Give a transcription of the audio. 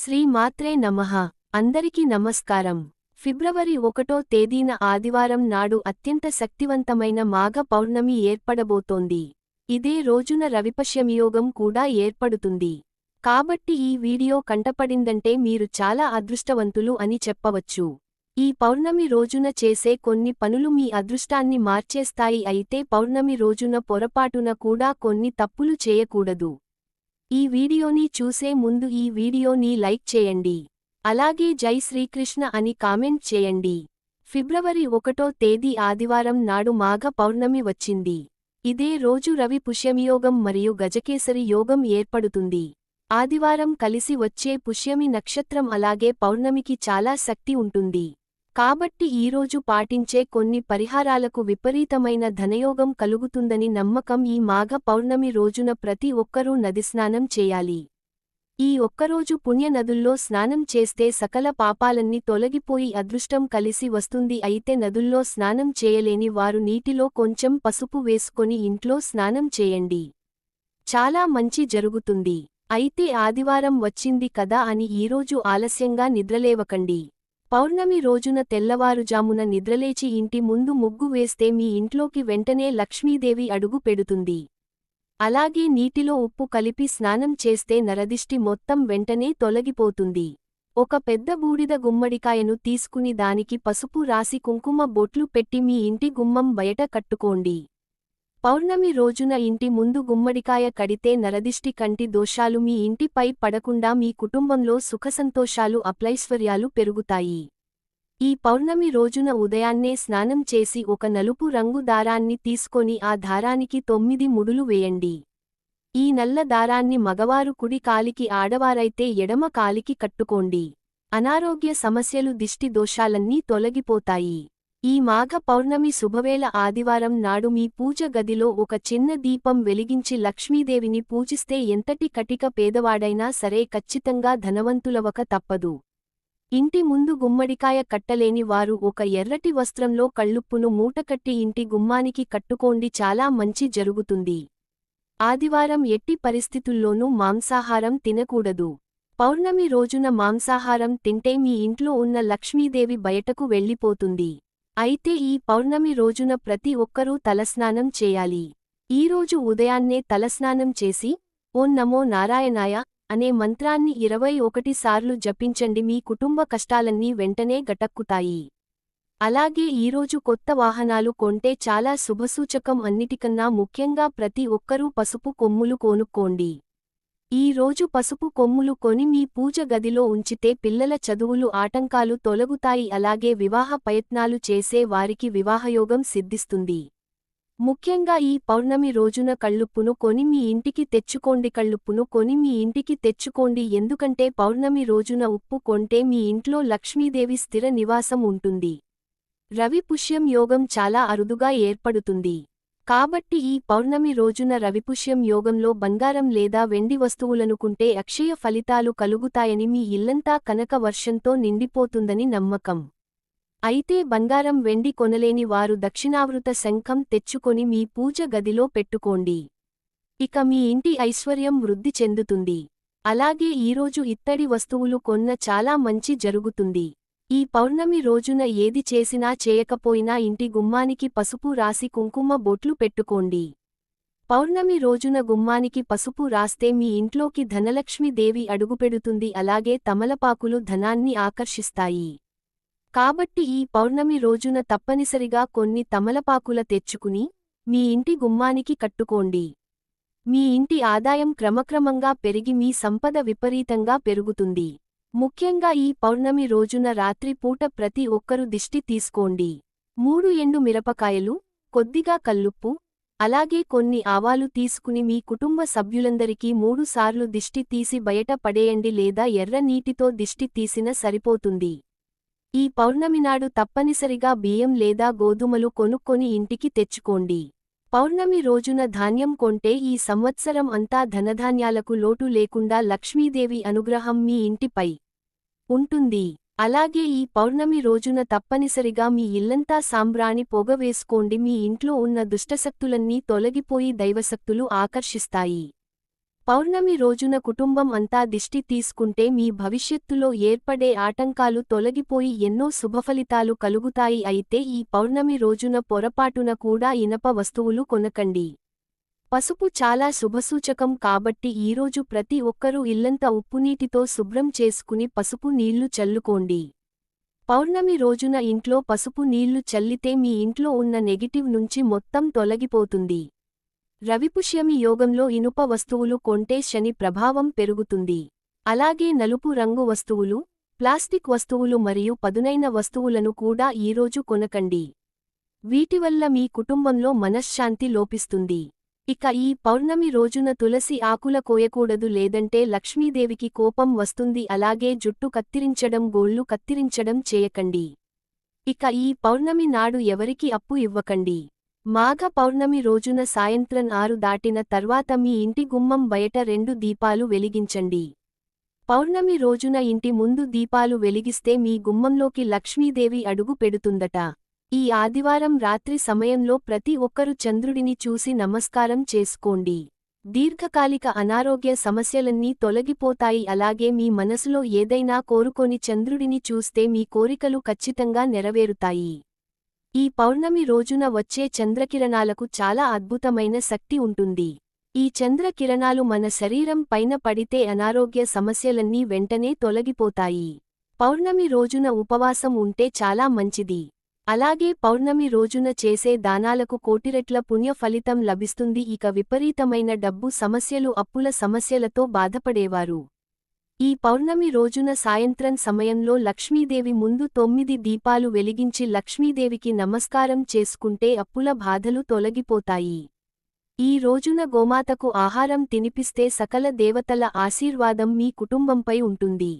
శ్రీ మాత్రే నమః. అందరికీ నమస్కారం. ఫిబ్రవరి ఒకటో తేదీన ఆదివారం నాడు అత్యంత శక్తివంతమైన మాఘ పౌర్ణమి ఏర్పడబోతోంది. ఇదే రోజున రవిపశ్యమియోగం కూడా ఏర్పడుతుంది. కాబట్టి ఈ వీడియో కంటపడిందంటే మీరు చాలా అదృష్టవంతులు అని చెప్పవచ్చు. ఈ పౌర్ణమి రోజున చేసే కొన్ని పనులు మీ అదృష్టాన్ని మార్చేస్తాయి అయితే పౌర్ణమి రోజున పొరపాటున కూడా కొన్ని తప్పులు చేయకూడదు. ఈ వీడియోని చూసే ముందు ఈ వీడియోని లైక్ చేయండి. అలాగే జై శ్రీకృష్ణ అని కామెంట్ చేయండి. ఫిబ్రవరి ఒకటో తేదీ ఆదివారం నాడు మాఘ పౌర్ణమి వచ్చింది. ఇదే రోజు రవి పుష్యమియోగం మరియు గజకేసరి యోగం ఏర్పడుతుంది. ఆదివారం కలిసి వచ్చే పుష్యమి నక్షత్రం అలాగే పౌర్ణమికి చాలా శక్తి ఉంటుంది. కాబట్టి ఈరోజు పాటించే కొన్ని పరిహారాలకు విపరీతమైన ధనయోగం కలుగుతుందని నమ్మకం ఈ మాఘ పౌర్ణమి రోజున ప్రతి ఒక్కరూ నదిస్నానం చేయాలి. ఈ ఒక్కరోజు పుణ్య నదుల్లో స్నానం చేస్తే సకల పాపాలన్నీ తొలగిపోయి అదృష్టం కలిసి వస్తుంది. అయితే నదుల్లో స్నానం చేయలేని వారు నీటిలో కొంచెం పసుపు వేసుకొని ఇంట్లో స్నానం చేయండి. చాలా మంచి జరుగుతుంది. అయితే ఆదివారం వచ్చింది కదా అని ఈరోజు ఆలస్యంగా నిద్రలేవకండి. పౌర్ణమి రోజున తెల్లవారుజామున నిద్రలేచి ఇంటి ముందు ముగ్గు వేస్తే మీ ఇంట్లోకి వెంటనే లక్ష్మీదేవి అడుగు పెడుతుంది. అలాగే నీటిలో ఉప్పు కలిపి స్నానం చేస్తే నరదిష్టి మొత్తం వెంటనే తొలగిపోతుంది. ఒక పెద్ద బూడిద గుమ్మడికాయను తీసుకుని దానికి పసుపు రాసి కుంకుమ బొట్లు పెట్టి మీ ఇంటి గుమ్మం బయట కట్టుకోండి. పౌర్ణమి రోజున ఇంటి ముందు గుమ్మడికాయ కడితే నరదిష్టి కంటి దోషాలు మీ ఇంటిపై పడకుండా మీ కుటుంబంలో సుఖసంతోషాలు అప్లైశ్వర్యాలు పెరుగుతాయి. ఈ పౌర్ణమి రోజున ఉదయాన్నే స్నానం చేసి ఒక నలుపు రంగు దారాన్ని తీసుకొని ఆ దారానికి తొమ్మిది ముడులు వేయండి. ఈ నల్ల దారాన్ని మగవారు కుడి కాలికి ఆడవారైతే ఎడమ కాలికి కట్టుకోండి. అనారోగ్య సమస్యలు దిష్టి దోషాలన్నీ తొలగిపోతాయి. ఈ మాఘ పౌర్ణమి శుభవేళ ఆదివారం నాడు మీ పూజ గదిలో ఒక చిన్న దీపం వెలిగించి లక్ష్మీదేవిని పూజిస్తే ఎంతటి కటిక పేదవాడైనా సరే ఖచ్చితంగా ధనవంతులవక తప్పదు. ఇంటి ముందు గుమ్మడికాయ కట్టలేని వారు ఒక ఎర్రటి వస్త్రంలో కళ్ళుప్పును మూటకట్టి ఇంటి గుమ్మానికి కట్టుకోండి చాలా మంచి జరుగుతుంది. ఆదివారం ఎట్టి పరిస్థితుల్లోనూ మాంసాహారం తినకూడదు. పౌర్ణమి రోజున మాంసాహారం తింటే మీ ఇంట్లో ఉన్న లక్ష్మీదేవి బయటకు వెళ్ళిపోతుంది. అయితే ఈ పౌర్ణమి రోజున ప్రతి ఒక్కరూ తలస్నానం చేయాలి. ఈరోజు ఉదయాన్నే తలస్నానం చేసి ఓం నమో నారాయణాయ అనే మంత్రాన్ని ఇరవై ఒకటి సార్లు జపించండి. మీ కుటుంబ కష్టాలన్నీ వెంటనే గటక్కుతాయి. అలాగే ఈరోజు కొత్త వాహనాలు కొంటే చాలా శుభసూచకం. అన్నిటికన్నా ముఖ్యంగా ప్రతి ఒక్కరూ పసుపు కొమ్ములు కోనుక్కోండి. ఈ రోజు పసుపు కొమ్ములు కొని మీ పూజ గదిలో ఉంచితే పిల్లల చదువులు ఆటంకాలు తొలగుతాయి. అలాగే వివాహ ప్రయత్నాలు చేసే వారికి వివాహయోగం సిద్ధిస్తుంది. ముఖ్యంగా ఈ పౌర్ణమి రోజున కళ్ళుప్పును కొని మీ ఇంటికి తెచ్చుకోండి. కళ్ళుప్పును కొని మీ ఇంటికి తెచ్చుకోండి. ఎందుకంటే పౌర్ణమి రోజున ఉప్పు కొంటే మీ ఇంట్లో లక్ష్మీదేవి స్థిర నివాసం ఉంటుంది. రవి పుష్యం యోగం చాలా అరుదుగా ఏర్పడుతుంది. కాబట్టి ఈ పౌర్ణమి రోజున రవిపుష్యం యోగంలో బంగారం లేదా వెండి వస్తువులను కుంటే అక్షయ ఫలితాలు కలుగుతాయని మీ ఇల్లంతా కనక వర్షంతో నిండిపోతుందని నమ్మకం. అయితే బంగారం వెండి కొనలేని వారు దక్షిణావృత శంఖం తెచ్చుకొని మీ పూజ గదిలో పెట్టుకోండి. ఇక మీ ఇంటి ఐశ్వర్యం వృద్ధి చెందుతుంది. అలాగే ఈరోజు ఇత్తడి వస్తువులు కొన్న చాలా మంచి జరుగుతుంది. ఈ పౌర్ణమి రోజున ఏది చేసినా చేయకపోయినా ఇంటి గుమ్మానికి పసుపు రాసి కుంకుమ బొట్లు పెట్టుకోండి. పౌర్ణమి రోజున గుమ్మానికి పసుపు రాస్తే మీ ఇంట్లోకి ధనలక్ష్మీదేవి అడుగుపెడుతుంది అలాగే తమలపాకులు ధనాన్ని ఆకర్షిస్తాయి. కాబట్టి ఈ పౌర్ణమి రోజున తప్పనిసరిగా కొన్ని తమలపాకుల తెచ్చుకుని మీ ఇంటి గుమ్మానికి కట్టుకోండి. మీ ఇంటి ఆదాయం క్రమక్రమంగా పెరిగి మీ సంపద విపరీతంగా పెరుగుతుంది. ముఖ్యంగా ఈ పౌర్ణమి రోజున రాత్రి పూట ప్రతి ఒక్కరు దిష్టి తీసుకోండి. మూడు ఎండు మిరపకాయలు కొద్దిగా కల్లుప్పు అలాగే కొన్ని ఆవాలు తీసుకుని మీ కుటుంబ సభ్యులందరికీ మూడుసార్లు దిష్టి తీసి బయట పడేయండి లేదా ఎర్ర నీటితో దిష్టి తీసిన సరిపోతుంది. ఈ పౌర్ణమినాడు తప్పనిసరిగా బియ్యం లేదా గోధుమలు కొనుక్కొని ఇంటికి తెచ్చుకోండి. పౌర్ణమి రోజున ధాన్యం కొంటే ఈ సంవత్సరం అంతా ధనధాన్యాలకు లోటు లేకుండా లక్ష్మీదేవి అనుగ్రహం మీ ఇంటిపై ఉంటుంది. అలాగే ఈ పౌర్ణమి రోజున తప్పనిసరిగా మీ ఇల్లంతా సాంబ్రాణి పొగవేసుకోండి మీ ఇంట్లో ఉన్న దుష్టశక్తులన్నీ తొలగిపోయి దైవశక్తులు ఆకర్షిస్తాయి. పౌర్ణమి రోజున కుటుంబం అంతా దిష్టి తీసుకుంటే మీ భవిష్యత్తులో ఏర్పడే ఆటంకాలు తొలగిపోయి ఎన్నో శుభఫలితాలు కలుగుతాయి. అయితే ఈ పౌర్ణమి రోజున పొరపాటున కూడా ఇనప వస్తువులు కొనకండి. పసుపు చాలా శుభసూచకం కాబట్టి ఈరోజు ప్రతి ఒక్కరూ ఇల్లంతా ఉప్పునీటితో శుభ్రం చేసుకుని పసుపు నీళ్ళు చల్లుకోండి. పౌర్ణమి రోజున ఇంట్లో పసుపు నీళ్ళు చల్లితే మీ ఇంట్లో ఉన్న నెగిటివ్ నుంచి మొత్తం తొలగిపోతుంది. రవిపుష్యమి యోగంలో ఇనుప వస్తువులు కొంటే శని ప్రభావం పెరుగుతుంది. అలాగే నలుపు రంగు వస్తువులు ప్లాస్టిక్ వస్తువులు మరియు పదునైన వస్తువులను కూడా ఈరోజు కొనకండి. వీటివల్ల మీ కుటుంబంలో మనశ్శాంతి లోపిస్తుంది. ఇక ఈ పౌర్ణమి రోజున తులసి ఆకుల కోయకూడదు లేదంటే లక్ష్మీదేవికి కోపం వస్తుంది. అలాగే జుట్టు కత్తిరించడం గోళ్ళు కత్తిరించడం చేయకండి. ఇక ఈ పౌర్ణమి నాడు ఎవరికి అప్పు ఇవ్వకండి. మాఘ పౌర్ణమి రోజున సాయంత్రం ఆరు దాటిన తర్వాత మీ ఇంటి గుమ్మం బయట రెండు దీపాలు వెలిగించండి. పౌర్ణమి రోజున ఇంటి ముందు దీపాలు వెలిగిస్తే మీ గుమ్మంలోకి లక్ష్మీదేవి అడుగు పెడుతుందట. ఈ ఆదివారం రాత్రి సమయంలో ప్రతి ఒక్కరు చంద్రుడిని చూసి నమస్కారం చేసుకోండి. దీర్ఘకాలిక అనారోగ్య సమస్యలన్నీ తొలగిపోతాయి. అలాగే మీ మనసులో ఏదైనా కోరుకొని చంద్రుడిని చూస్తే మీ కోరికలు ఖచ్చితంగా నెరవేరుతాయి. ఈ పౌర్ణమి రోజున వచ్చే చంద్రకిరణాలకు చాలా అద్భుతమైన శక్తి ఉంటుంది. ఈ చంద్రకిరణాలు మన శరీరం పైన పడితే అనారోగ్య సమస్యలన్నీ వెంటనే తొలగిపోతాయి. పౌర్ణమి రోజున ఉపవాసం ఉంటే చాలా మంచిది. అలాగే పౌర్ణమి రోజున చేసే దానాలకు కోటిరెట్ల పుణ్య ఫలితం లభిస్తుంది. ఇక విపరీతమైన డబ్బు సమస్యలు అప్పుల సమస్యలతో బాధపడేవారు. ఈ పౌర్ణమి రోజున సాయంత్రం సమయంలో లక్ష్మీదేవి ముందు తొమ్మిది దీపాలు వెలిగించి లక్ష్మీదేవికి నమస్కారం చేసుకుంటే అప్పుల బాధలు తొలగిపోతాయి. ఈ రోజున గోమాతకు ఆహారం తినిపిస్తే సకల దేవతల ఆశీర్వాదం మీ కుటుంబంపై ఉంటుంది.